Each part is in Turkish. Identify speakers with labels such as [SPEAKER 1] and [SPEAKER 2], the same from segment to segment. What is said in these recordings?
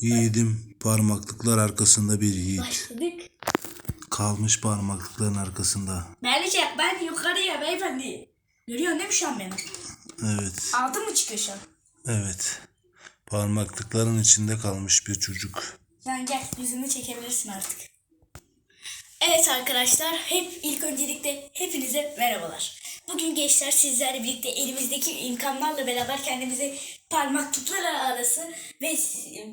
[SPEAKER 1] Yiğidim parmaklıklar arkasında bir yiğit.
[SPEAKER 2] Başladık.
[SPEAKER 1] Kalmış parmaklıkların arkasında.
[SPEAKER 2] Ben şey ben yukarıya beyefendi. Görüyorsun değil mi şu an beni?
[SPEAKER 1] Evet,
[SPEAKER 2] Altın mı çıkıyor şu an?
[SPEAKER 1] evet. Parmaklıkların içinde kalmış bir çocuk.
[SPEAKER 2] Sen gel yüzünü çekebilirsin artık. Evet arkadaşlar hep ilk öncelikle hepinize merhabalar. Bugün gençler sizlerle birlikte elimizdeki imkanlarla beraber kendimize parmaklıklar arası ve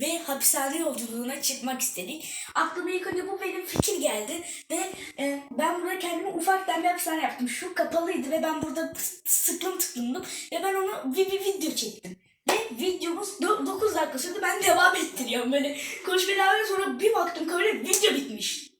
[SPEAKER 2] ve hapishane yolculuğuna çıkmak istedik. Aklıma ilk önce bu benim fikir geldi ve e, ben burada kendime ufaktan bir hapishane yaptım. Şu kapalıydı ve ben burada sıklım tıklımdım ve ben onu bir, bir video çektim. Ve videomuz 9 dakika sürdü. Ben devam ettiriyorum böyle konuşmalardan sonra bir baktım kamera video bitmiş.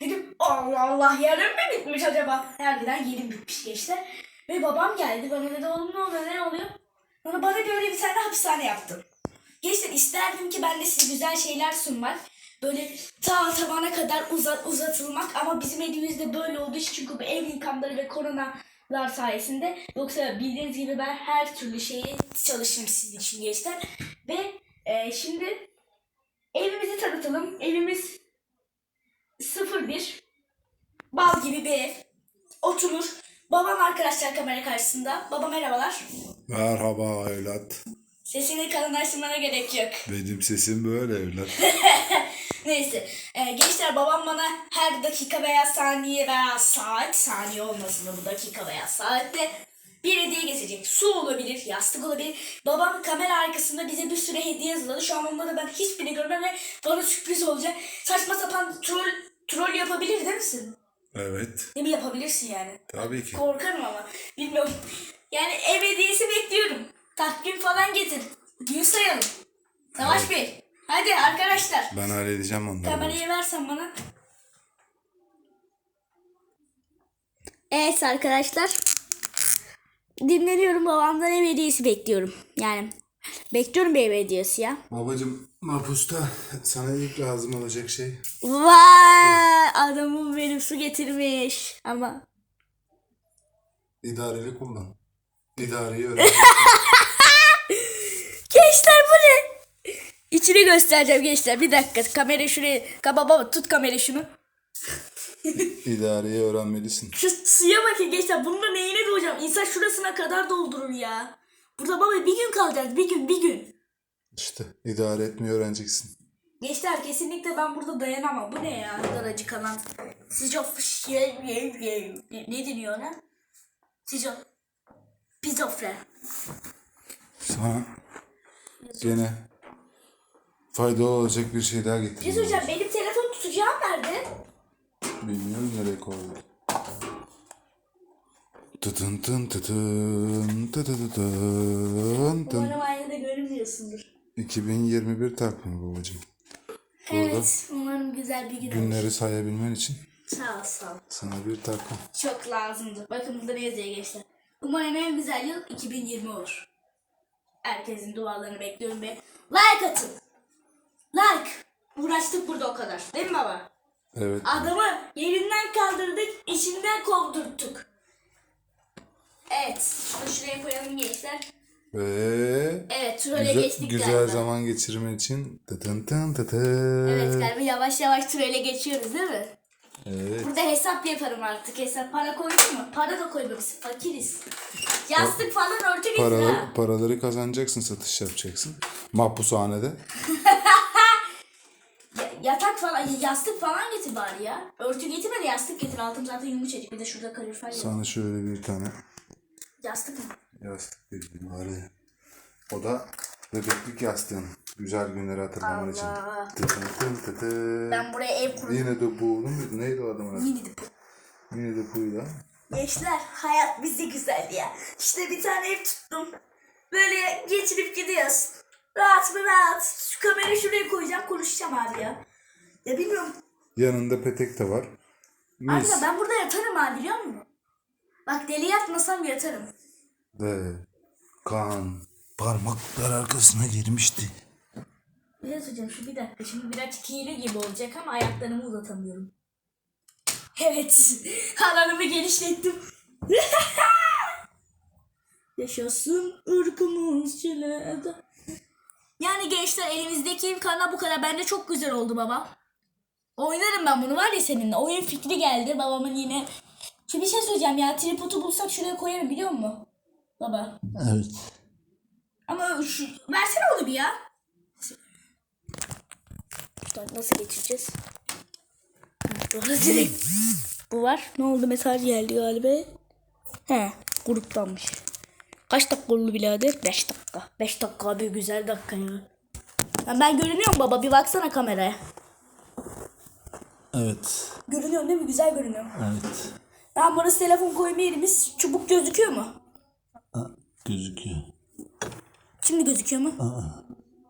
[SPEAKER 2] Dedim Allah Allah yarın mı bitmiş acaba? Harbiden yerim bitmiş gençler. Ve babam geldi bana dedi oğlum ne oluyor ne oluyor? Bana, bana böyle bir tane hapishane yaptım. Gençler isterdim ki ben de size güzel şeyler sunmak. Böyle ta tavana kadar uzat, uzatılmak ama bizim elimizde böyle için çünkü bu ev imkanları ve koronalar sayesinde yoksa bildiğiniz gibi ben her türlü şeyi çalıştım sizin için gençler. Ve e, şimdi evimizi tanıtalım. Evimiz 01 bal gibi bir ev. Arkadaşlar kamera karşısında. Baba merhabalar.
[SPEAKER 1] Merhaba evlat.
[SPEAKER 2] Sesini kalınlaştırmana gerek yok.
[SPEAKER 1] Benim sesim böyle evlat.
[SPEAKER 2] Neyse. Ee, gençler babam bana her dakika veya saniye veya saat, saniye olmasın da bu dakika veya saatte bir hediye getirecek. Su olabilir, yastık olabilir. Babam kamera arkasında bize bir sürü hediye hazırladı. Şu an onları ben hiçbirini görmem ve bana sürpriz olacak. Saçma sapan troll, troll yapabilir değil misin?
[SPEAKER 1] Evet,
[SPEAKER 2] Değil mi yapabilirsin yani?
[SPEAKER 1] tabii ki.
[SPEAKER 2] Korkarım ama. Bilmiyorum. Yani ev hediyesi bekliyorum. Takvim falan getir. Gün sayalım. Savaş Bey. Hadi arkadaşlar.
[SPEAKER 1] Ben halledeceğim onları.
[SPEAKER 2] Kamerayı versen bana. Evet arkadaşlar. Dinleniyorum babamdan ev hediyesi bekliyorum. Yani bekliyorum bir hediyesi ya.
[SPEAKER 1] Babacım mahpusta sana ilk lazım olacak şey.
[SPEAKER 2] Vay adamım benim su getirmiş. Ama
[SPEAKER 1] İdareli kullan. İdareyi öğren.
[SPEAKER 2] Gençler bu ne? İçini göstereceğim gençler. Bir dakika kamera şuraya. Kaba baba tut kamera şunu.
[SPEAKER 1] İdareyi öğrenmelisin.
[SPEAKER 2] Şu suya bakın gençler. Bununla neyine doğacağım? İnsan şurasına kadar doldurur ya. Burada baba bir gün kalacağız. Bir gün bir gün.
[SPEAKER 1] İşte idare etmeyi öğreneceksin.
[SPEAKER 2] Gençler kesinlikle ben burada dayanamam. Bu ne ya? Daracık kalan. Sizofre. Ne deniyor lan? Sizo. Pizofre.
[SPEAKER 1] Sana gene faydalı olacak bir şey daha getireyim.
[SPEAKER 2] şey hocam benim telefon tutacağım nerede?
[SPEAKER 1] Bilmiyorum nereye koydum. Tıtın tın tıtın tıtı tıtın tın.
[SPEAKER 2] Umarım aynada görünmüyorsundur.
[SPEAKER 1] 2021 takvimi babacım.
[SPEAKER 2] Evet. Umarım güzel bir gün olur.
[SPEAKER 1] Günleri sayabilmen için
[SPEAKER 2] Sağ ol sağ ol.
[SPEAKER 1] sana bir takvim.
[SPEAKER 2] Çok lazımdı. Bakın burada ne yazıyor gençler. Umarım en güzel yıl 2020 olur. Herkesin dualarını bekliyorum ve like atın. Like. Uğraştık burada o kadar. Değil mi baba?
[SPEAKER 1] Evet.
[SPEAKER 2] Adamı yerinden kaldırdık, içinden kovdurttuk. Evet. Şunu şuraya koyalım gençler.
[SPEAKER 1] Ve
[SPEAKER 2] Evet, trole
[SPEAKER 1] güzel,
[SPEAKER 2] geçtik
[SPEAKER 1] güzel
[SPEAKER 2] galiba.
[SPEAKER 1] zaman geçirmen için tıtın tın tıtın.
[SPEAKER 2] Evet galiba yavaş yavaş trole geçiyoruz değil mi?
[SPEAKER 1] Evet.
[SPEAKER 2] Burada hesap yaparım artık. Hesap para koydun mu? Para da koymamışsın. Fakiriz. Yastık falan örtü getir ha.
[SPEAKER 1] Paraları, paraları kazanacaksın, satış yapacaksın. Mahpushanede.
[SPEAKER 2] Ya- Yatak falan, yastık falan getir bari ya. Örtü getirme de yastık getir. Altım zaten yumuşacık. Bir de şurada kalorifer.
[SPEAKER 1] Sana şöyle bir tane
[SPEAKER 2] Yastık mı?
[SPEAKER 1] yastık vereyim bari. O da bebeklik yastığın. Güzel günleri hatırlaman için.
[SPEAKER 2] Allah.
[SPEAKER 1] Tıtın tın tıtın.
[SPEAKER 2] Ben buraya ev kurdum.
[SPEAKER 1] Yine de bu muydu? Neydi o adamın adı?
[SPEAKER 2] Mini dipo.
[SPEAKER 1] Yine de buydu.
[SPEAKER 2] Gençler hayat bize güzel ya. İşte bir tane ev tuttum. Böyle geçirip gidiyoruz. Rahat mı rahat. Şu kamerayı şuraya koyacağım konuşacağım abi ya. Ya bilmiyorum.
[SPEAKER 1] Yanında petek de var. Mis.
[SPEAKER 2] Abi ben burada yatarım abi biliyor musun? Bak deli yatmasam yatarım.
[SPEAKER 1] Ve kan parmaklar arkasına girmişti.
[SPEAKER 2] Biraz hocam şu bir dakika. Şimdi biraz kiri gibi olacak ama ayaklarımı uzatamıyorum. Evet. Alanımı genişlettim. Yaşasın ırkımız çilede. Yani gençler elimizdeki imkanlar bu kadar. Bence çok güzel oldu baba. Oynarım ben bunu var ya seninle. Oyun fikri geldi babamın yine. Şimdi bir şey söyleyeceğim ya. Tripodu bulsak şuraya koyarım biliyor musun? Baba.
[SPEAKER 3] Evet.
[SPEAKER 2] Ama şu, versene onu bir ya. Şuradan nasıl geçeceğiz? Direkt. Bu var. Ne oldu mesaj geldi galiba. He gruptanmış. Kaç dakika oldu birader? 5 dakika. 5 dakika abi güzel dakika ya. Ya ben görünüyorum baba bir baksana kameraya.
[SPEAKER 3] Evet.
[SPEAKER 2] Görünüyorum değil mi? Güzel görünüyor.
[SPEAKER 3] Evet.
[SPEAKER 2] Ben burası telefon koyma yerimiz. Çubuk gözüküyor mu?
[SPEAKER 3] Gözüküyor.
[SPEAKER 2] Şimdi gözüküyor mu?
[SPEAKER 3] Aa,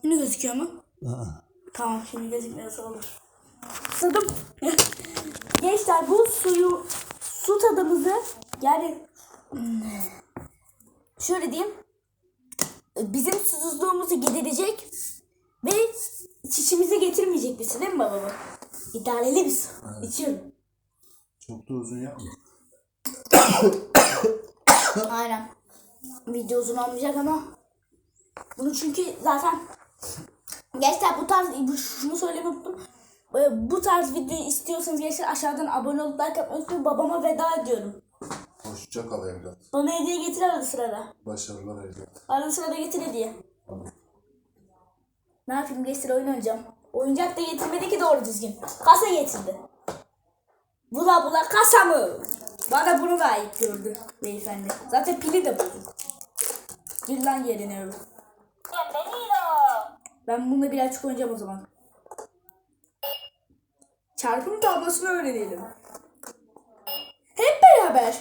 [SPEAKER 2] Şimdi gözüküyor mu?
[SPEAKER 3] aa.
[SPEAKER 2] Tamam şimdi gözükmüyorsa olur. Susadım. Gençler bu suyu su tadımızı yani hmm, şöyle diyeyim bizim susuzluğumuzu giderecek ve çişimizi getirmeyecek bir su değil mi baba bu? İdareli bir su. İçiyorum.
[SPEAKER 1] Çok da uzun yapma.
[SPEAKER 2] Aynen. Video uzun olmayacak ama bunu çünkü zaten gençler bu tarz şunu söylemeyi unuttum. Ee, Bu tarz video istiyorsanız gençler aşağıdan abone olup like yapmayı unutmayın. Babama veda ediyorum.
[SPEAKER 1] Hoşça kal evlat.
[SPEAKER 2] Bana hediye getir arada sırada.
[SPEAKER 1] Başarılar evlat.
[SPEAKER 2] Arada sırada getir hediye.
[SPEAKER 1] Tamam.
[SPEAKER 2] Ne yapayım gençler oyun oynayacağım. Oyuncak da getirmedi ki doğru düzgün. Kasa getirdi. Bula bula kasa mı? Bana bunu layık gördü beyefendi. Zaten pili de bozuk. Gir lan yerine öyle. Ben bununla bir açık oynayacağım o zaman. Çarpım tablosunu öğrenelim. Hep beraber.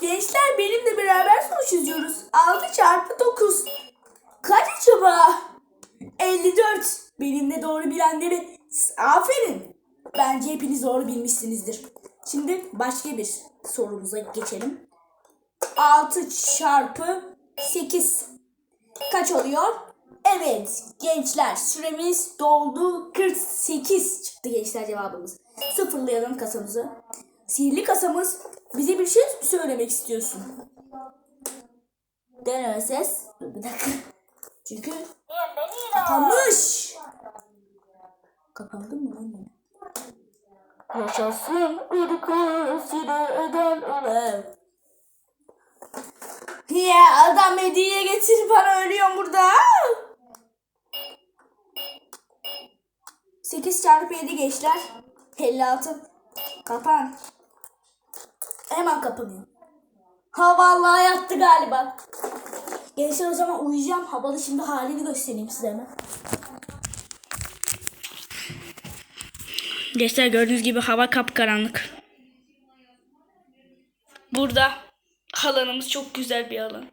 [SPEAKER 2] Gençler benimle beraber sonuç çiziyoruz. 6 çarpı 9. Kaç acaba? 54. Benimle doğru bilenleri aferin. Bence hepiniz doğru bilmişsinizdir. Şimdi başka bir sorumuza geçelim. 6 çarpı 8 kaç oluyor? Evet gençler süremiz doldu 48 çıktı gençler cevabımız. Sıfırlayalım kasamızı. Sihirli kasamız bize bir şey söylemek istiyorsun. Deneme ses. Dur bir dakika. Çünkü kapanmış. Kapandı mı lan? Yaşasın ırkısını eden ölev. Ya adam hediye getir bana ölüyorum burada. 8 çarpı 7 gençler. 56. Kapan. Hemen kapanıyor. Ha vallahi yattı galiba. Gençler o zaman uyuyacağım. Havalı şimdi halini göstereyim size hemen. Gençler gördüğünüz gibi hava kapkaranlık. Burada alanımız çok güzel bir alan.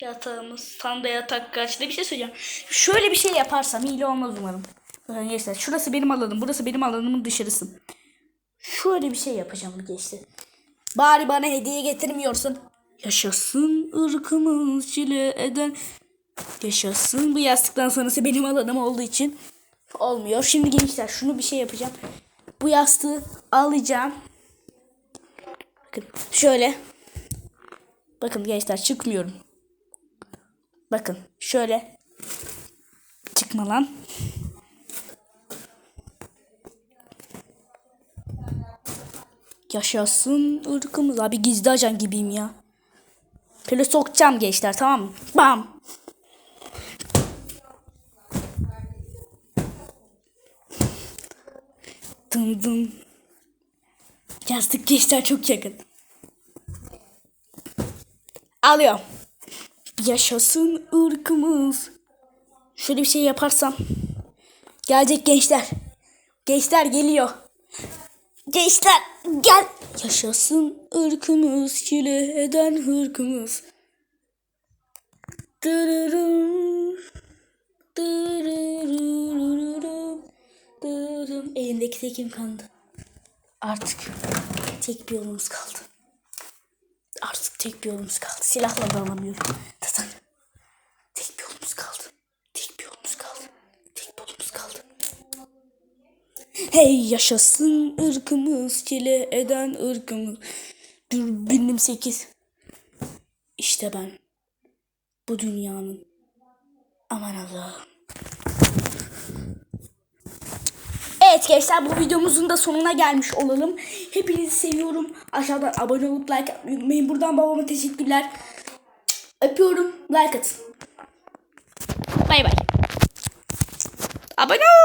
[SPEAKER 2] Yatağımız, sanda yatak kaçta bir şey söyleyeceğim. Şöyle bir şey yaparsam hile olmaz umarım. Bakın gençler şurası benim alanım, burası benim alanımın dışarısı. Şöyle bir şey yapacağım gençler. Bari bana hediye getirmiyorsun. Yaşasın ırkımız çile eden. Yaşasın bu yastıktan sonrası benim alanım olduğu için olmuyor. Şimdi gençler şunu bir şey yapacağım. Bu yastığı alacağım. Bakın şöyle. Bakın gençler çıkmıyorum. Bakın şöyle. Çıkma lan. Yaşasın ırkımız. Abi gizli ajan gibiyim ya. Böyle sokacağım gençler tamam mı? Bam. Dın dın. Yastık gençler çok yakın. Alıyorum. Yaşasın ırkımız. Şöyle bir şey yaparsam. Gelecek gençler. Gençler geliyor. Gençler gel. Yaşasın ırkımız, çile eden hırkımız. Dırırım, dırırırırırım, Elimdeki tekim kandı. Artık tek bir yolumuz kaldı. Artık tek bir yolumuz kaldı. Silahla da alamıyorum. Zaten tek bir yolumuz kaldı. Tek bir yolumuz kaldı. Tek bir yolumuz kaldı. Hey yaşasın ırkımız, çile eden ırkımız. Dürbünüm 8. İşte ben. Bu dünyanın. Aman Allah'ım. Evet gençler bu videomuzun da sonuna gelmiş olalım. Hepinizi seviyorum. Aşağıdan abone olup like atmayı. Buradan babama teşekkürler. Öpüyorum. Like atın. Bay bay. Abone ol.